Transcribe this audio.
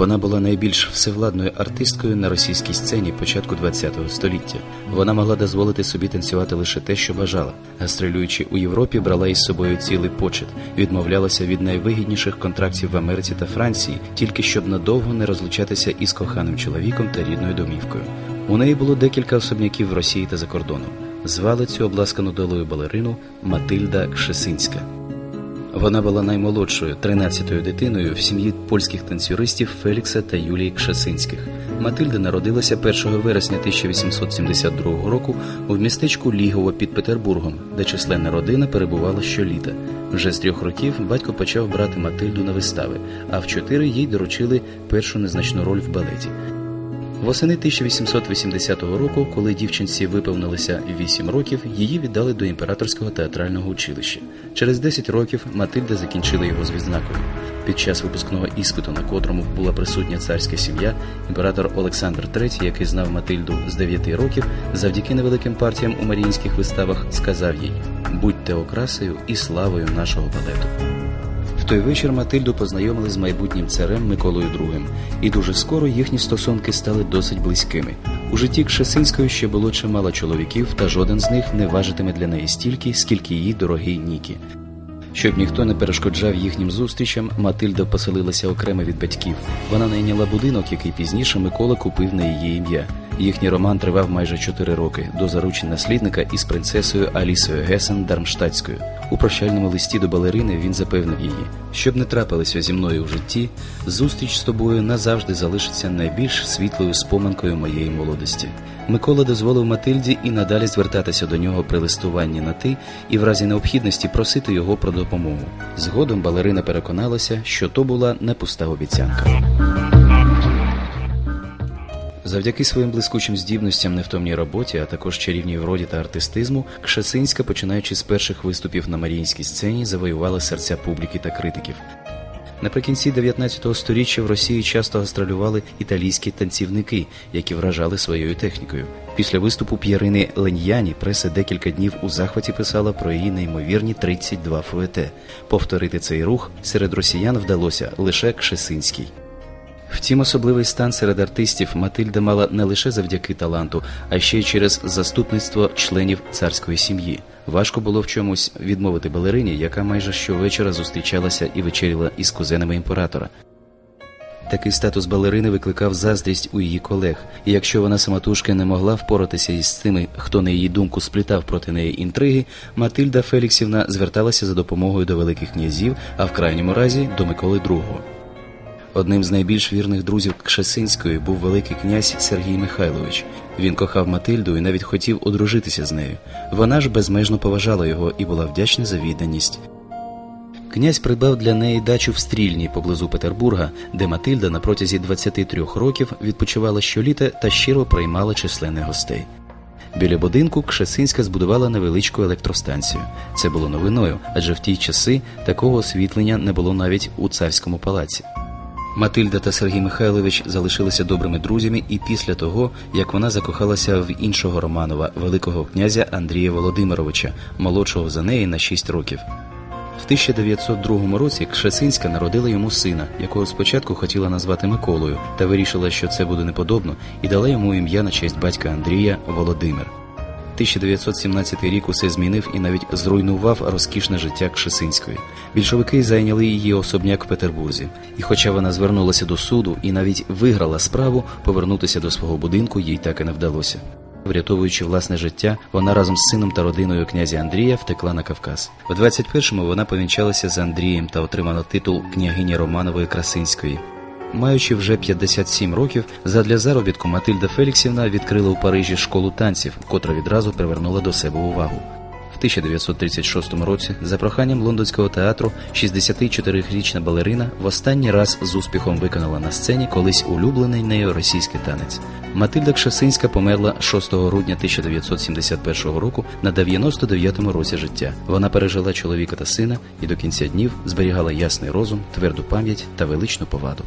Вона була найбільш всевладною артисткою на російській сцені початку ХХ століття. Вона могла дозволити собі танцювати лише те, що бажала. Гастролюючи у Європі, брала із собою цілий почет, відмовлялася від найвигідніших контрактів в Америці та Франції, тільки щоб надовго не розлучатися із коханим чоловіком та рідною домівкою. У неї було декілька особняків в Росії та за кордоном. Звали цю обласкану долою балерину Матильда Кшесинська. Вона була наймолодшою 13-ю дитиною в сім'ї польських танцюристів Фелікса та Юлії Кшесинських. Матильда народилася 1 вересня 1872 року в містечку Лігово під Петербургом, де численна родина перебувала щоліта. Вже з трьох років батько почав брати Матильду на вистави, а в чотири їй доручили першу незначну роль в балеті. Восени 1880 року, коли дівчинці виповнилося 8 років, її віддали до імператорського театрального училища. Через 10 років Матильда закінчила його з відзнакою. Під час випускного іспиту, на котрому була присутня царська сім'я, імператор Олександр III, який знав Матильду з 9 років, завдяки невеликим партіям у маріїнських виставах, сказав їй: будьте окрасою і славою нашого балету. Той вечір Матильду познайомили з майбутнім царем Миколою II, і дуже скоро їхні стосунки стали досить близькими. У житті Кшесинської ще було чимало чоловіків, та жоден з них не важитиме для неї стільки, скільки її дорогий Нікі. Щоб ніхто не перешкоджав їхнім зустрічам, Матильда поселилася окремо від батьків. Вона найняла будинок, який пізніше Микола купив на її ім'я. Їхній роман тривав майже 4 роки до заручень наслідника із принцесою Алісою Гесен Дармштадтською. У прощальному листі до балерини він запевнив її, щоб не трапилося зі мною в житті, зустріч з тобою назавжди залишиться найбільш світлою споминкою моєї молодості. Микола дозволив Матильді і надалі звертатися до нього при листуванні на ти і в разі необхідності просити його про допомогу. Згодом балерина переконалася, що то була не пуста обіцянка. Завдяки своїм блискучим здібностям, невтомній роботі, а також чарівній вроді та артистизму, Кшесинська, починаючи з перших виступів на маріїнській сцені, завоювала серця публіки та критиків. Наприкінці 19 століття в Росії часто гастролювали італійські танцівники, які вражали своєю технікою. Після виступу П'єрини Леньяні преса декілька днів у захваті писала про її неймовірні 32 фуете. Повторити цей рух серед росіян вдалося лише Кшесинській. Втім, особливий стан серед артистів Матильда мала не лише завдяки таланту, а ще й через заступництво членів царської сім'ї. Важко було в чомусь відмовити балерині, яка майже щовечора зустрічалася і вечеряла із кузенами імператора. Такий статус балерини викликав заздрість у її колег, і якщо вона самотужки не могла впоратися із тими, хто на її думку сплітав проти неї інтриги, Матильда Феліксівна зверталася за допомогою до великих князів, а в крайньому разі до Миколи II. Одним з найбільш вірних друзів Кшесинської був великий князь Сергій Михайлович. Він кохав Матильду і навіть хотів одружитися з нею. Вона ж безмежно поважала його і була вдячна за відданість. Князь придбав для неї дачу в Стрільні поблизу Петербурга, де Матильда на протязі 23 років відпочивала щоліта та щиро приймала численних гостей. Біля будинку Кшесинська збудувала невеличку електростанцію. Це було новиною, адже в ті часи такого освітлення не було навіть у царському палаці. Матильда та Сергій Михайлович залишилися добрими друзями і після того, як вона закохалася в іншого Романова, великого князя Андрія Володимировича, молодшого за неї на 6 років. В 1902 році Кшесинська народила йому сина, якого спочатку хотіла назвати Миколою, та вирішила, що це буде неподобно, і дала йому ім'я на честь батька Андрія Володимир. 1917 рік усе змінив і навіть зруйнував розкішне життя Кшесинської. Більшовики зайняли її особняк в Петербурзі, і, хоча вона звернулася до суду і навіть виграла справу, повернутися до свого будинку їй так і не вдалося. Врятовуючи власне життя, вона разом з сином та родиною князя Андрія втекла на Кавказ. У 21-му вона повінчалася з Андрієм та отримала титул княгині Романової Красинської. Маючи вже 57 років, задля заробітку Матильда Феліксівна відкрила у Парижі школу танців, котра відразу привернула до себе увагу. В 1936 році, за проханням лондонського театру, 64-річна балерина в останній раз з успіхом виконала на сцені колись улюблений нею російський танець. Матильда Кшесинська померла 6 грудня 1971 року на 99-му році життя. Вона пережила чоловіка та сина і до кінця днів зберігала ясний розум, тверду пам'ять та величну поваду.